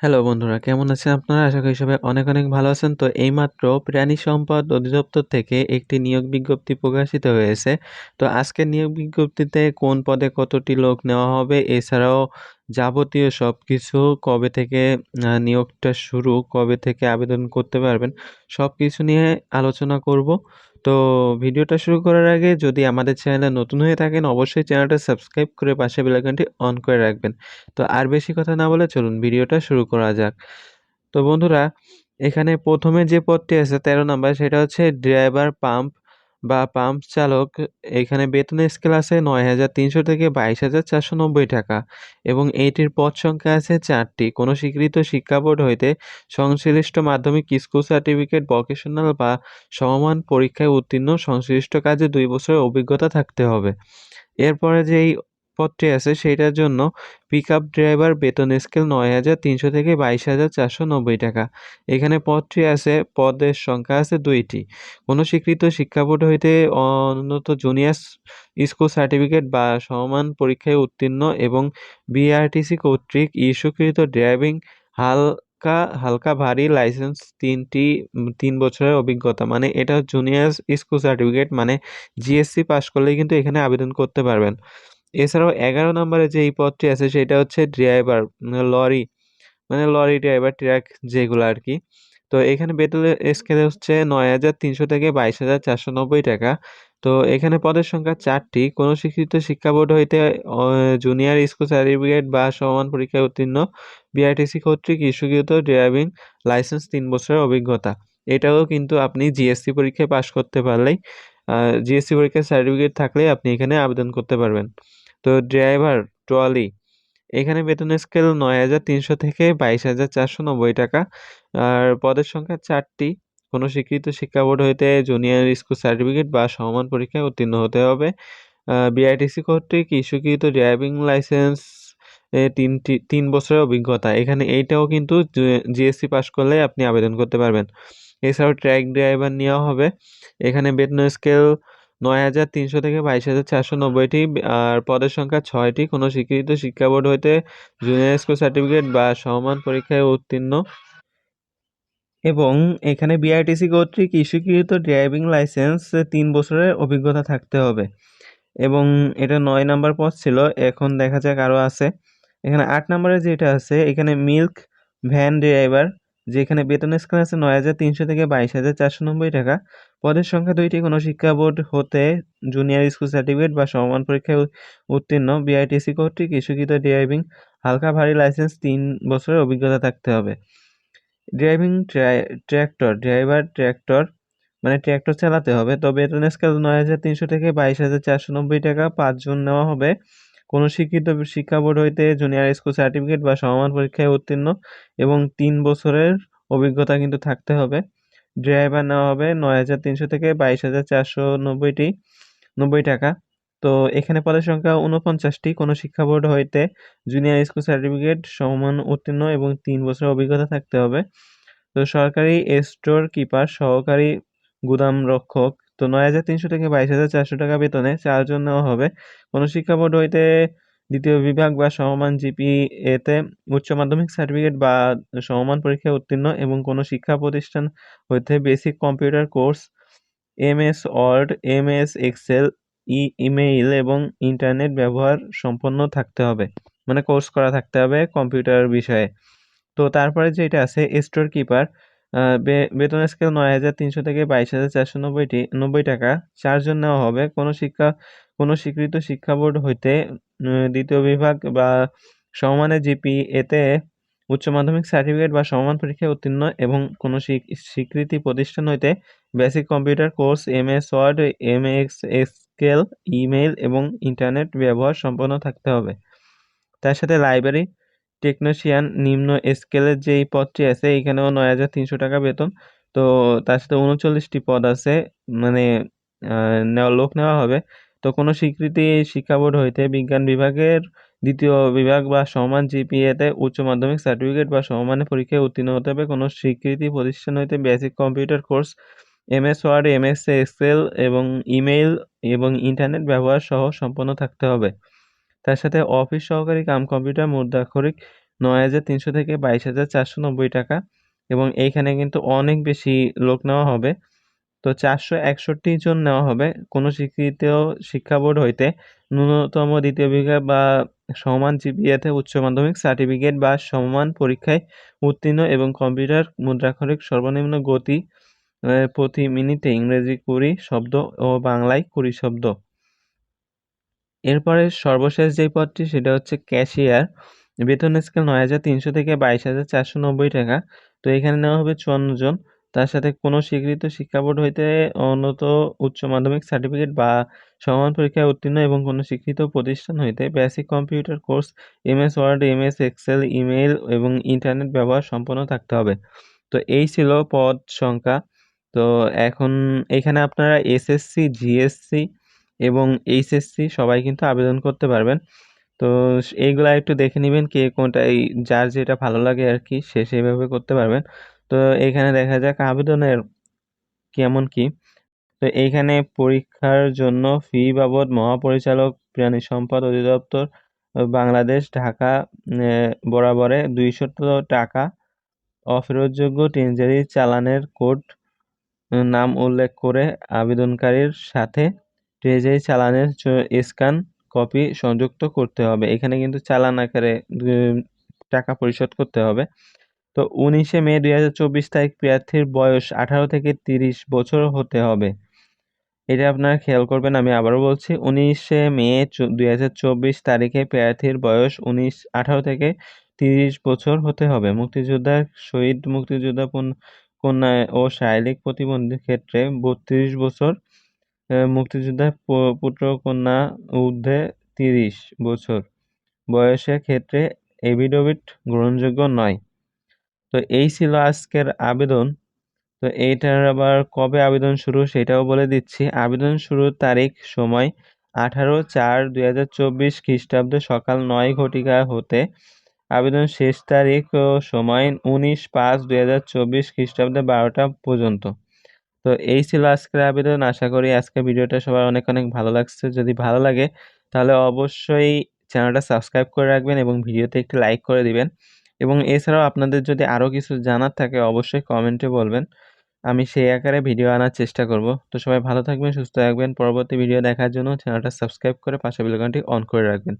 Hello বন্ধুরা, কেমন আছেন আপনারা? আশা করি সবাই অনেক অনেক ভালো আছেন। তো এইমাত্র প্রাণী সম্পদ অধিদপ্তর থেকে একটি নিয়োগ বিজ্ঞপ্তি প্রকাশিত হয়েছে। তো আজকের নিয়োগ বিজ্ঞপ্তিতে কোন পদে কতটি লোক নেওয়া হবে, এছাড়াও যাবতীয় সব কিছু কবে থেকে নিয়োগটা শুরু, কবে থেকে আবেদন করতে পারবেন সব কিছু নিয়ে আলোচনা করব। তো ভিডিওটা শুরু করার আগে যদি আমাদের চ্যানেলে নতুন হয়ে থাকেন, অবশ্যই চ্যানেলটা সাবস্ক্রাইব করে পাশে বেলাইকনটি অন করে রাখবেন। তো আর বেশি কথা না বলে চলুন ভিডিওটা শুরু করা যাক। তো বন্ধুরা, এখানে প্রথমে যে পদটি আছে, তেরো নাম্বার, সেটা হচ্ছে ড্রাইভার পাম্প বা পাম্প চালক, এখানে বেতন স্কেল আছে নয় হাজার তিনশো থেকে বাইশ হাজার চারশো নব্বই টাকা এবং এইটির পদ সংখ্যা আছে চারটি। কোনো স্বীকৃত শিক্ষা বোর্ড হইতে সংশ্লিষ্ট মাধ্যমিক স্কুল সার্টিফিকেট, ভকেশনাল বা সমমান পরীক্ষায় উত্তীর্ণ সংশ্লিষ্ট কাজে দুই বছরের অভিজ্ঞতা থাকতে হবে। এরপরে যেই পদটি আছে সেইটার জন্য পিক আপ ড্রাইভার বেতন স্কেল নয় হাজার তিনশো থেকে বাইশ হাজার চারশো নব্বই টাকা। এখানে পদটি আছে, পদের সংখ্যা আছে দুইটি। কোনো স্বীকৃত শিক্ষা বোর্ড হইতে অন্যত জুনিয়র স্কুল সার্টিফিকেট বা সমান পরীক্ষায় উত্তীর্ণ এবং বিআরটিসি কর্তৃক ইস্যুকৃত ড্রাইভিং হাল হালকা হালকা ভারী লাইসেন্স তিনটি, তিন বছরের অভিজ্ঞতা। মানে এটা জুনিয়র স্কুল সার্টিফিকেট মানে জিএসসি পাস করলেই কিন্তু এখানে আবেদন করতে পারবেন। এছাড়াও এগারো নম্বরে যে এই পদটি আছে সেটা হচ্ছে ড্রাইভার লরি মানে লরি ড্রাইভার, ট্রাক যেগুলো আর কি। তো এখানে বেতনের স্কেল হচ্ছে নয় হাজার তিনশো থেকে বাইশ হাজার চারশো নব্বই টাকা। তো এখানে পদের সংখ্যা চারটি। কোনো স্বীকৃত শিক্ষা বোর্ড হইতে জুনিয়র স্কুল সার্টিফিকেট বা সমান পরীক্ষায় উত্তীর্ণ বিআরটিসি কর্তৃক ইস্যুকৃত ড্রাইভিং লাইসেন্স তিন বছরের অভিজ্ঞতা। এটাও কিন্তু আপনি জিএসসি পরীক্ষায় পাশ করতে পারলেই জিএসসি পরীক্ষার সার্টিফিকেট থাকলে আপনি এখানে আবেদন করতে পারবেন। তো ড্রাইভার ট্রলি এখানে বেতন স্কেল নয় হাজার তিনশো থেকে বাইশ হাজার চারশো নব্বই টাকা। আর পদের সংখ্যা চারটি। কোনো স্বীকৃত শিক্ষা বোর্ড হইতে জুনিয়র স্কুল সার্টিফিকেট বা সমান পরীক্ষায় উত্তীর্ণ হতে হবে। বিআইটিসি কর্তৃক ইস্যুকৃত ড্রাইভিং লাইসেন্স তিনটি, তিন বছরের অভিজ্ঞতা। এখানে এইটাও কিন্তু জিএসসি পাস করলে আপনি আবেদন করতে পারবেন। এছাড়াও ট্র্যাক ড্রাইভার নেওয়া হবে। এখানে বেতন স্কেল নয় হাজার তিনশো থেকে বাইশ হাজার চারশো নব্বইটি, আর পদের সংখ্যা ছয়টি। কোনো স্বীকৃত শিক্ষা বোর্ড হইতে জুনিয়র স্কুল সার্টিফিকেট বা সমান পরীক্ষায় উত্তীর্ণ। এবং এখানে বিআরটিসি কর্তৃক ইস্যুকৃত ড্রাইভিং লাইসেন্স তিন বছরের অভিজ্ঞতা থাকতে হবে। এবং এটা নয় নাম্বার পদ ছিল, এখন দেখা যাক আরও আছে। এখানে আট নাম্বারে যেটা আছে, এখানে মিল্ক ভ্যান ড্রাইভার যেখানে বেতন স্কেল আছে নয় হাজার তিনশো থেকে বাইশ হাজার চারশো নব্বই টাকা। পদের সংখ্যা দুইটি, কোনো শিক্ষা বোর্ড হতে জুনিয়র স্কুল সার্টিফিকেট বা সমান পরীক্ষায় উত্তীর্ণ বিআইটিসি কর্তৃক ইস্যুকৃত ড্রাইভিং হালকা ভারী লাইসেন্স তিন বছরের অভিজ্ঞতা থাকতে হবে। ড্রাইভিং ট্র্যাক্টর ড্রাইভার ট্র্যাক্টর মানে ট্র্যাক্টর চালাতে হবে। তবে বেতন স্কেল নয় হাজার তিনশো থেকে বাইশ হাজার চারশো নব্বই টাকা পাঁচজন নেওয়া হবে। কোনো শিক্ষিত শিক্ষা বোর্ড হইতে জুনিয়র স্কুল সার্টিফিকেট বা সমমান পরীক্ষায় উত্তীর্ণ এবং তিন বছরের অভিজ্ঞতা কিন্তু থাকতে হবে। ড্রাইভার নেওয়া হবে নয় হাজার তিনশো থেকে বাইশ হাজার চারশো নব্বইটি, নব্বই টাকা। তো এখানে পদের সংখ্যা উনপঞ্চাশটি কোনো শিক্ষা বোর্ড হইতে জুনিয়র স্কুল সার্টিফিকেট সমমান উত্তীর্ণ এবং তিন বছরের অভিজ্ঞতা থাকতে হবে। তো সরকারি স্টোর কিপার সহকারী গুদাম রক্ষক তো নয় হাজার তিনশো থেকে বাইশ হাজার চারশো টাকা বেতনে চারজন নেওয়া হবে। কোনো শিক্ষা বোর্ড হইতে দ্বিতীয় বিভাগ বা সমমান জিপি এতে উচ্চ মাধ্যমিক সার্টিফিকেট বা সমমান পরীক্ষায় উত্তীর্ণ এবং কোনো শিক্ষা প্রতিষ্ঠান হইতে basic computer course M S word M S excel, e email এবং ইন্টারনেট ব্যবহার সম্পন্ন থাকতে হবে। মানে কোর্স করা থাকতে হবে কম্পিউটার বিষয়ে। তো তারপরে যেটা আছে স্টোর কিপার বেতন স্কেল নয় হাজার তিনশো থেকে বাইশ হাজার চারশো নব্বইটি, নব্বই টাকা। চারজন নেওয়া হবে। কোনো শিক্ষা, কোনো স্বীকৃত শিক্ষা বোর্ড হইতে দ্বিতীয় বিভাগ বা সমমানের জিপি এতে উচ্চ মাধ্যমিক সার্টিফিকেট বা সমমান পরীক্ষায় উত্তীর্ণ এবং কোনো স্বীকৃতি প্রতিষ্ঠান হইতে basic computer course M S word M x এক্সকেল email এবং ইন্টারনেট ব্যবহার সম্পন্ন থাকতে হবে। তার সাথে লাইব্রেরি টেকনিশিয়ান নিম্ন স্কেলের যেই পদটি আছে এইখানেও নয় হাজার তিনশো টাকা বেতন। তো তার সাথে উনচল্লিশটি পদ আছে মানে নেওয়া, লোক নেওয়া হবে। তো কোনো স্বীকৃতি শিক্ষা বোর্ড হইতে বিজ্ঞান বিভাগের দ্বিতীয় বিভাগ বা সমান জিপিএতে উচ্চ মাধ্যমিক সার্টিফিকেট বা সমমানের পরীক্ষায় উত্তীর্ণ হতে হবে। কোনো স্বীকৃতি প্রতিষ্ঠান হইতে basic computer course MS word MS Excel এবং ইমেইল এবং ইন্টারনেট ব্যবহার সহ সম্পন্ন থাকতে হবে। তার সাথে অফিস সহকারী কাম কম্পিউটার মুদ্রাক্ষরিক নয় হাজার তিনশো থেকে বাইশ হাজার চারশো নব্বই টাকা এবং এইখানে কিন্তু অনেক বেশি লোক নেওয়া হবে। তো চারশো একষট্টি জন নেওয়া হবে। কোনো স্বীকৃত শিক্ষা বোর্ড হইতে ন্যূনতম দ্বিতীয় বিভাগ বা সমান জিপিএতে উচ্চ মাধ্যমিক সার্টিফিকেট বা সমান পরীক্ষায় উত্তীর্ণ এবং কম্পিউটার মুদ্রাক্ষরিক সর্বনিম্ন গতি প্রতি মিনিটে ইংরেজি কুড়ি শব্দ ও বাংলায় কুড়ি শব্দ। এরপরে সর্বশেষ যেই পদটি, সেটা হচ্ছে ক্যাশিয়ার। বেতন স্কেল নয় হাজার তিনশো থেকে বাইশ হাজার চারশো নব্বই টাকা। তো এখানে নেওয়া হবে চুয়ান্ন জন। তার সাথে কোনো স্বীকৃত শিক্ষা বোর্ড হইতে উন্নত উচ্চ মাধ্যমিক সার্টিফিকেট বা সমান পরীক্ষায় উত্তীর্ণ এবং কোনো স্বীকৃত প্রতিষ্ঠান হইতে basic computer course MS word MS Excel email এবং ইন্টারনেট ব্যবহার সম্পন্ন থাকতে হবে। তো এই ছিল পদ সংখ্যা। তো এখন এখানে আপনারা এসএসসি জিএসসি এবং এইচএসসি সবাই কিন্তু আবেদন করতে পারবেন। তো এইগুলা একটু দেখে নেবেন কে কোনটা এই, যার যেটা ভালো লাগে আর কি, সে সেভাবে করতে পারবেন। তো এখানে দেখা যাক আবেদনের কেমন কি। তো এইখানে পরীক্ষার জন্য ফি বাবদ মহাপরিচালক, প্রাণী সম্পদ অধিদপ্তর বাংলাদেশ, ঢাকা বরাবরে দুইশত টাকা অফেরতযোগ্য টেনজারি চালানের কোড নাম উল্লেখ করে আবেদনকারীর সাথে ট্রেজারি চালানের স্ক্যান, কপি সংযুক্ত করতে হবে। এখানে কিন্তু চালান আকারে টাকা পরিশোধ করতে হবে। তো উনিশে মে দুই হাজার চব্বিশ তারিখ প্রার্থীর বয়স আঠারো থেকে তিরিশ বছর হতে হবে। এটা আপনারা খেয়াল করবেন, আমি আবারও বলছি, উনিশে মে দুই হাজার চব্বিশ তারিখে প্রার্থীর বয়স উনিশ, আঠারো থেকে তিরিশ বছর হতে হবে। মুক্তিযোদ্ধার শহীদ মুক্তিযোদ্ধা কন্যা ও শারীরিক প্রতিবন্ধীর ক্ষেত্রে বত্রিশ বছর মুক্তিযোদ্ধার পুত্র কন্যা ঊর্ধ্বে তিরিশ বছর। বয়সের ক্ষেত্রে এভিডোভিট গ্রহণযোগ্য নয়। তো এই ছিল আজকের আবেদন। তো এইটার আবার কবে আবেদন শুরু সেটাও বলে দিচ্ছি। আবেদন শুরুর তারিখ সময় আঠারো চার দুই হাজার চব্বিশ খ্রিস্টাব্দে সকাল নয় ঘটিকা হতে। আবেদন শেষ তারিখ সময় উনিশ পাঁচ দুই হাজার চব্বিশ খ্রিস্টাব্দে বারোটা পর্যন্ত। তো এই ছিল আজকের আবেদন। আশা করি আজকের ভিডিওটা সবার অনেক অনেক ভালো লাগছে। যদি ভালো লাগে, তাহলে অবশ্যই চ্যানেলটা সাবস্ক্রাইব করে রাখবেন এবং ভিডিওতে একটি লাইক করে দিবেন। এবং এছাড়াও আপনাদের যদি আরও কিছু জানার থাকে, অবশ্যই কমেন্টে বলবেন। আমি সেই আকারে ভিডিও আনার চেষ্টা করব। তো সবাই ভালো থাকবেন, সুস্থ থাকবেন। পরবর্তী ভিডিও দেখার জন্য চ্যানেলটা সাবস্ক্রাইব করে পাশে বেলকনটি অন করে রাখবেন।